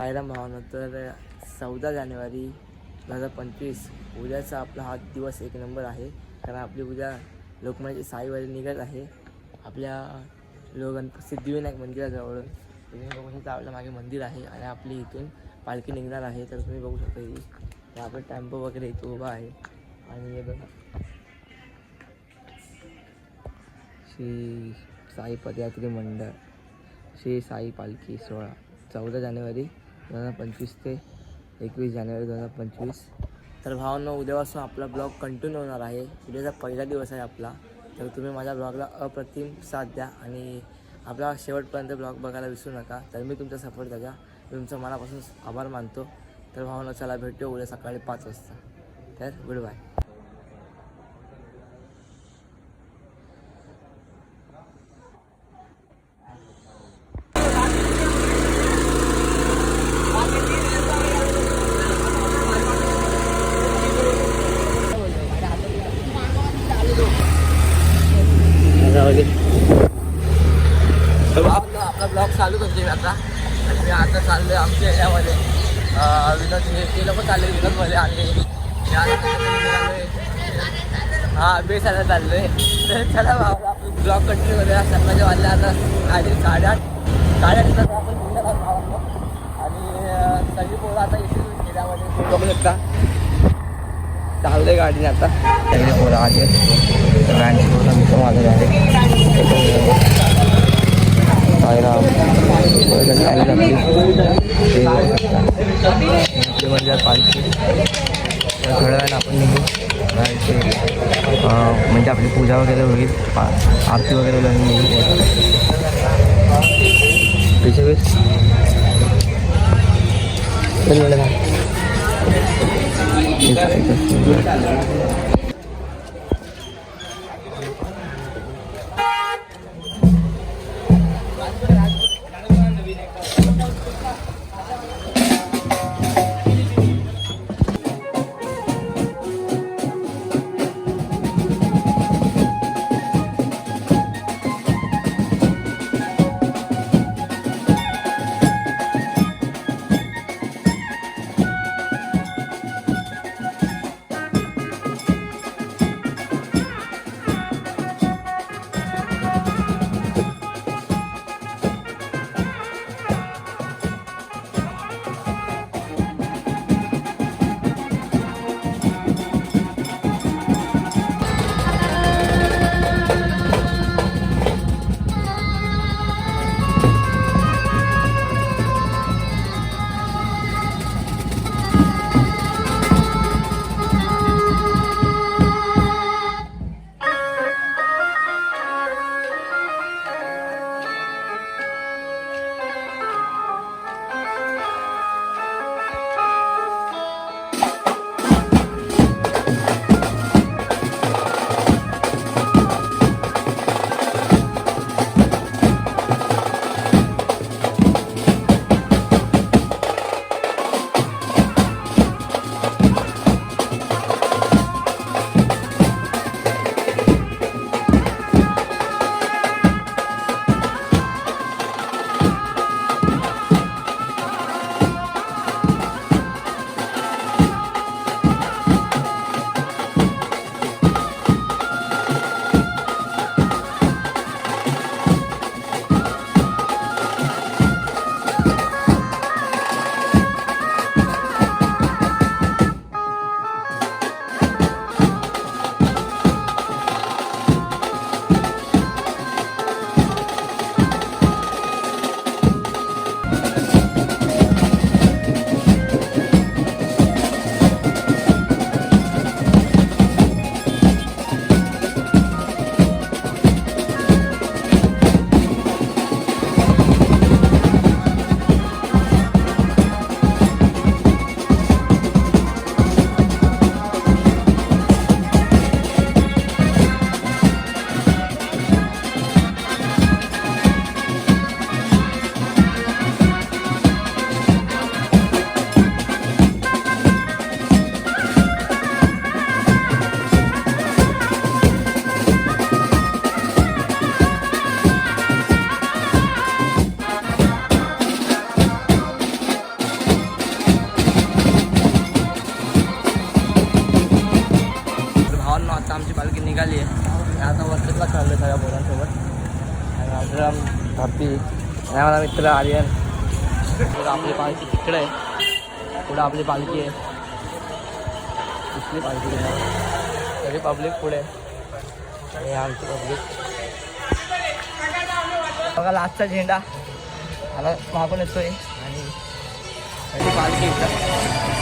पाहिला भावना तर चौदा जानेवारी दोन हजार पंचवीस. उद्याचा आपला हा दिवस एक नंबर आहे. कारण आपली उद्या लोकमान्याची साईवारी निघत आहे. आपल्या लो सिद्धिविनायक मंदिराजवळून तुम्ही बघू शकता आपल्या मागे मंदिर आहे आणि आपली इथून पालखी निघणार आहे. तर तुम्ही बघू शकता ही. आपला टेम्पो वगैरे इथे उभा आहे. आणि हे बघा. श्री साई पदयात्री मंडळ. श्री साई पालखी सोळा चौदा जानेवारी दोन हजार पंचवीस ते एकवीस जानेवारी दोन हजार पंचवीस. तर भावांना उद्यापासून आपला ब्लॉग कंटिन्यू होणार आहे. उद्याचा पहिला दिवस आहे आपला. तर तुम्ही माझ्या ब्लॉगला अप्रतिम साथ द्या आणि आपला शेवटपर्यंत ब्लॉग बघायला विसरू नका. तर मी तुमचा सपोर्ट द्या मी तुमचा मनापासून आभार मानतो. तर भावना चला भेटतो उद्या सकाळी पाच वाजता. तर गुड बाय आपला ब्लॉग चालू करतो मी आता आणि मी आता चाललोय आमच्या एरियामध्ये अं, विनोद हे ते लोक चालले विनोदमध्ये आणि मी आता त्याच्यामध्ये निघालोय. हा चाललो आहे तर चला भाऊ आपण ब्लॉग कंटिन्यू करूया. सकाळच्या वाजले आता आधी साडेआठ साडेआठ वाजता आपण निघणार आहोत भावांनो. आणि सगळी पोरं आता येतील. एरियामध्ये बघू शकता. चाललंय गाडीने आता. सगळे पोरं आले व्हॅनची पोरं मित्र माझं गाडी साईराम. म्हणजे पालखी. तर थोड्या वेळानं आपण निघू. जायचे. म्हणजे आपली पूजा वगैरे होईल. आरती वगैरे लावून निघू. पिछे नाही. मला मित्र आर्यन? पुढं आपली पालखी तिकडे आहे. पुढं आपली पालखी आहे. कुठली पालखी तरी सगळी पब्लिक पुढे आहे. आणि आमची पब्लिक बघा लास्टचा झेंडा. आता मागून येतोय. आणि पालखी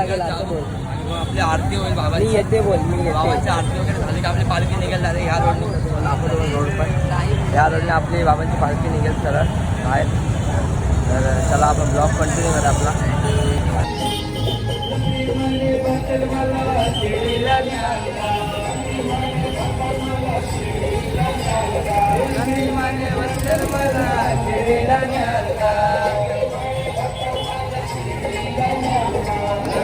लागेल असं बोल. आपली आरती होईल मी बाबाची येते बोल मी येते. बाबाची आरती वगैरे झाली की आपली पालखी निघेल डायरेक्ट ह्या रोडने. आपण रोड पण. या रोडने आपली बाबांची पालखी निघेल सरळ. बाहेर. तर चला आपण ब्लॉग कंटिन्यू करा आपला. रम्या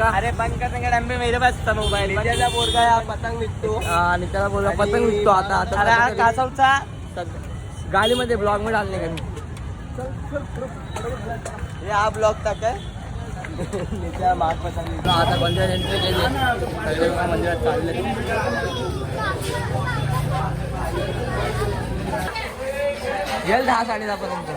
चालले अरे बंद करने टाइम पे मेरे पास था मोबाईल त्याचा पोरगा या पतंग विकतो. त्याला बोलला पतंग विकतो आता आता अरे हा कासवचा? गाडीमध्ये ब्लॉगमध्ये आणले का मी? हे हा ब्लॉग टाक त्या माग पतंग आता मंदिरात एंट्री केली. मंदिरात चालले. गेल दहा साडे दहा पर्यंत.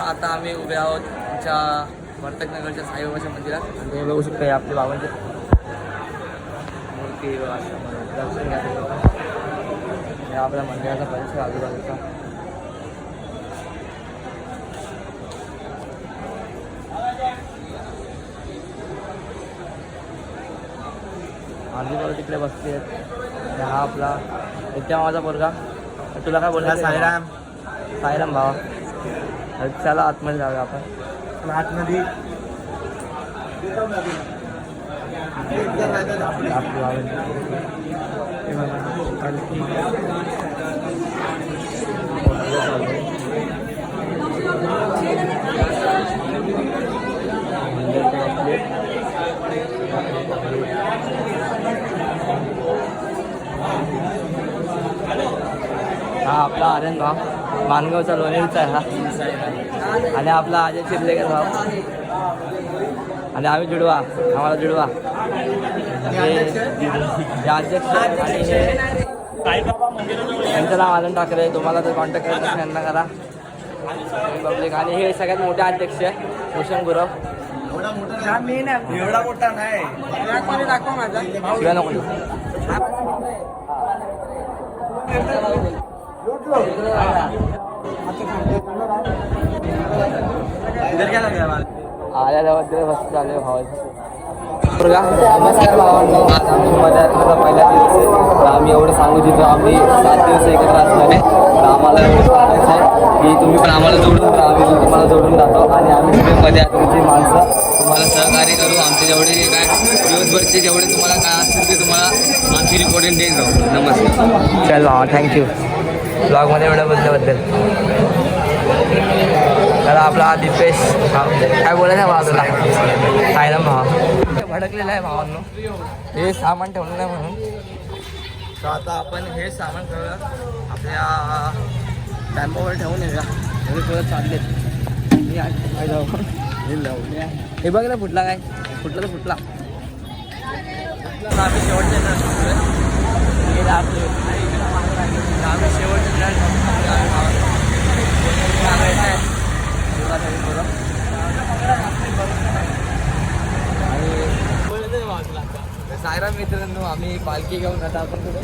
आता आम्ही उभे आहोत. आमच्या वर्तकनगरच्या साईबाबाच्या मंदिरात. आणि तुम्ही बघू शकता हे आपले बाबांचे मूर्ती दर्शन घ्या. आपल्या मंदिराचा परिसर आजूबाजूचा. आजूबाजू तिकडे बसले आहेत हा आपला नित्या माझा पोरगा. तुला काय बोलला साईराम. साईराम भावा. चला आतमध्ये जाऊया आपण. आतमध्ये हा आपला आर्यन मानगावचा लोणीचा आहे हा. आणि आपला अजय चिरलेकर भाव आणि आम्ही जुडवा आम्हाला जुडवा. त्यांचं नाव आनंद ठाकरे तुम्हाला जर कॉन्टॅक्ट करायचं असेल यांना करा. पब्लिक आणि हे सगळ्यात मोठे अध्यक्ष भूषण गुरव. एवढा मोठा नाही. नको. आल्या त्याबद्दल मस्त चालू भावाचं नमस्कार भावांनो आज आमची पदयात्रेचा पहिला दिवस आहे आम्ही एवढं सांगू इच्छितो आम्ही सात दिवस एकत्र असणारे तर आम्हाला एवढं सांगायचं आहे की तुम्ही पण आम्हाला जोडून राहा आम्ही तुम्हाला जोडून राहतो आणि आम्ही मध्ये पदयात्रेची माणसं तुम्हाला सहकार्य करू आमचे जेवढे काय दिवसभरचे जेवढे तुम्हाला काय असतील ते तुम्हाला आमची रिपोर्टिंग देत जाऊ नमस्कार चल थँक्यू ब्लॉगमध्ये एवढं बोलल्याबद्दल. तर आपला दीपेश हा काय बोलायचं भावा तुला? सायरम भावा. भडकलेला आहे भावांनो. हे सामान ठेवलं नाही म्हणून. तर आता आपण हे सामान ठेवलं आपल्या टॅम्पोवर ठेवून येऊया. हे थोडं चालले मी आज- जाऊ? हे हे बघ ना फुटला काय? फुटला तर फुटला. आम्ही शेवटच्या हे आपले आम्ही शेवटच्या दिवशी थांबलोय. मित्रांनो आम्ही पालखी घेऊन आता आपण कुठे?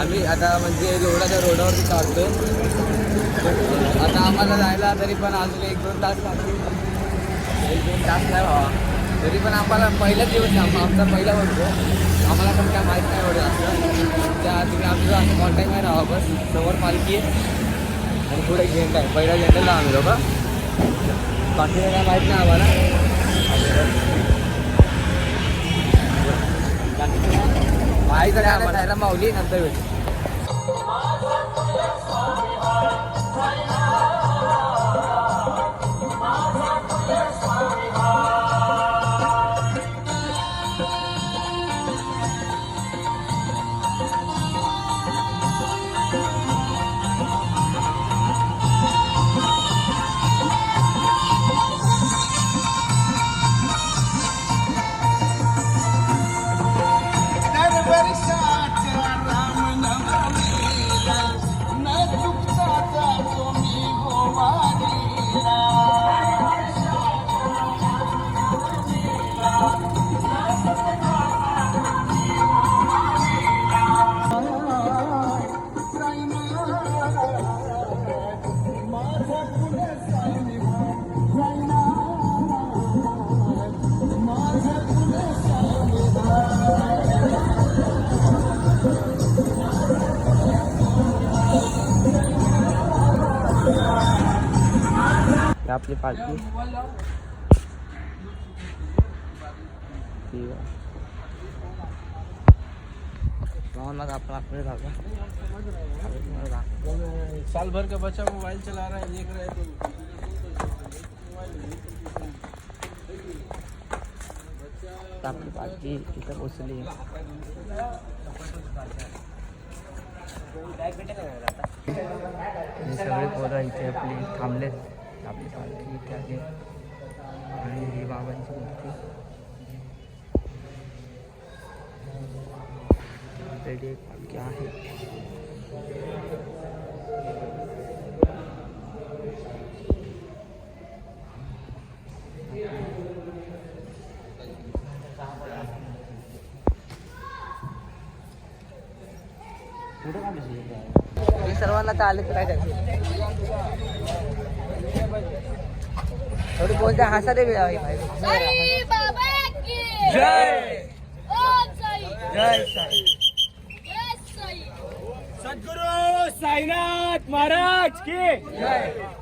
आम्ही आता म्हणजे रोडाच्या रोडावरती चालतोय आता आम्हाला जायला तरी पण अजून एक दोन तास लागतील. एक दोन तास नाही भावा. तरी पण आम्हाला पहिलाच दिवस आमचा पहिला वर्षो आम्हाला पण काय माहीत नाही एवढं असं. त्या तुम्ही आमचं असं कॉन्टॅक्ट नाही राहा बस समोर पालखी. आहे आणि पुढे झेंडा आहे. पहिला झेंडाला आम्ही लोक बाकी काय माहीत नाही आम्हाला. माहीत आहे आम्हाला. जायला माऊली नंतर भेटू ही आपली पालखी ठीक आहे मग आपण आपले जागा साल भर का बच्चा मोबाइल चला रहा है देख रहा है तो। आपली पालखी इथं पोचली हे सगळे पोरं इथे आपली थांबलेत आपली पालखी इथे आहे आणि ही बाबांची मूर्ती ऑलरेडी एक पालखी आहे? हे सर्वांना तर आले थोडी बोलते हसा दे साई बाबा की? जय! ओम साई. जय साई. जय साई. सद्गुरु साईनाथ महाराज की. जय.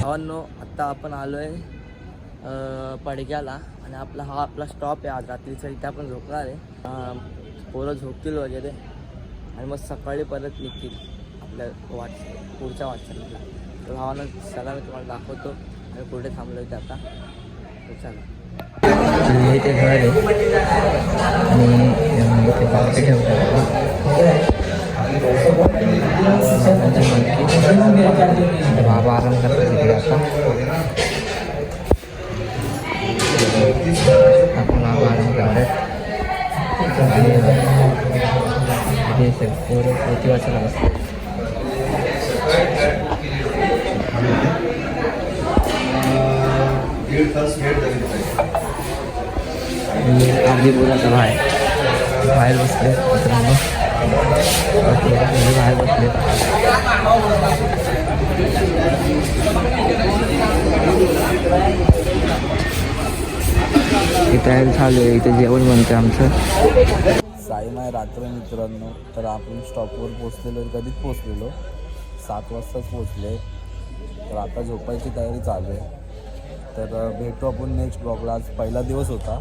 भावांनो आत्ता आपण आलो आहे पडग्याला आणि आपला हा आपला स्टॉप आहे आज रात्रीचा. इथे आपण झोपणार आहे. पोरं झोपतील वगैरे आणि मग सकाळी परत निघतील आपल्या वाट पुढच्या वाटचालीला. तर भावानं सगळ्यांना तुम्हाला दाखवतो आणि पुढे थांबलो इथे आता. तर चला. इथे घर आहे. आणि इथे पावते ठेवतात. बाबा आराम करतात तिकडे आता. आपण बाबा आराम करतात हे सगळे पोरं पोथी वाचायला बसतात आणि आधी बोलायचं बाहेर. बाहेर बसले मित्रांनो. बाहेर बसले ही तयारी चालू आहे. इथे जेवण बनते आमचं. साईमाय रात्र मित्रांनो. तर आपण स्टॉपवर पोचलेलो कधीच पोचलेलो सात वाजताच पोचले तर आता झोपायची तयारी चालू आहे. तर भेटू आपण नेक्स्ट ब्लॉगला आज पहिला दिवस होता.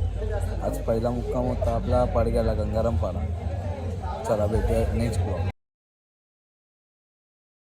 आज पहिला मुक्काम होता आपला पडग्याला गंगाराम पाडा चला भेटूया नेक्स्ट ब्लॉग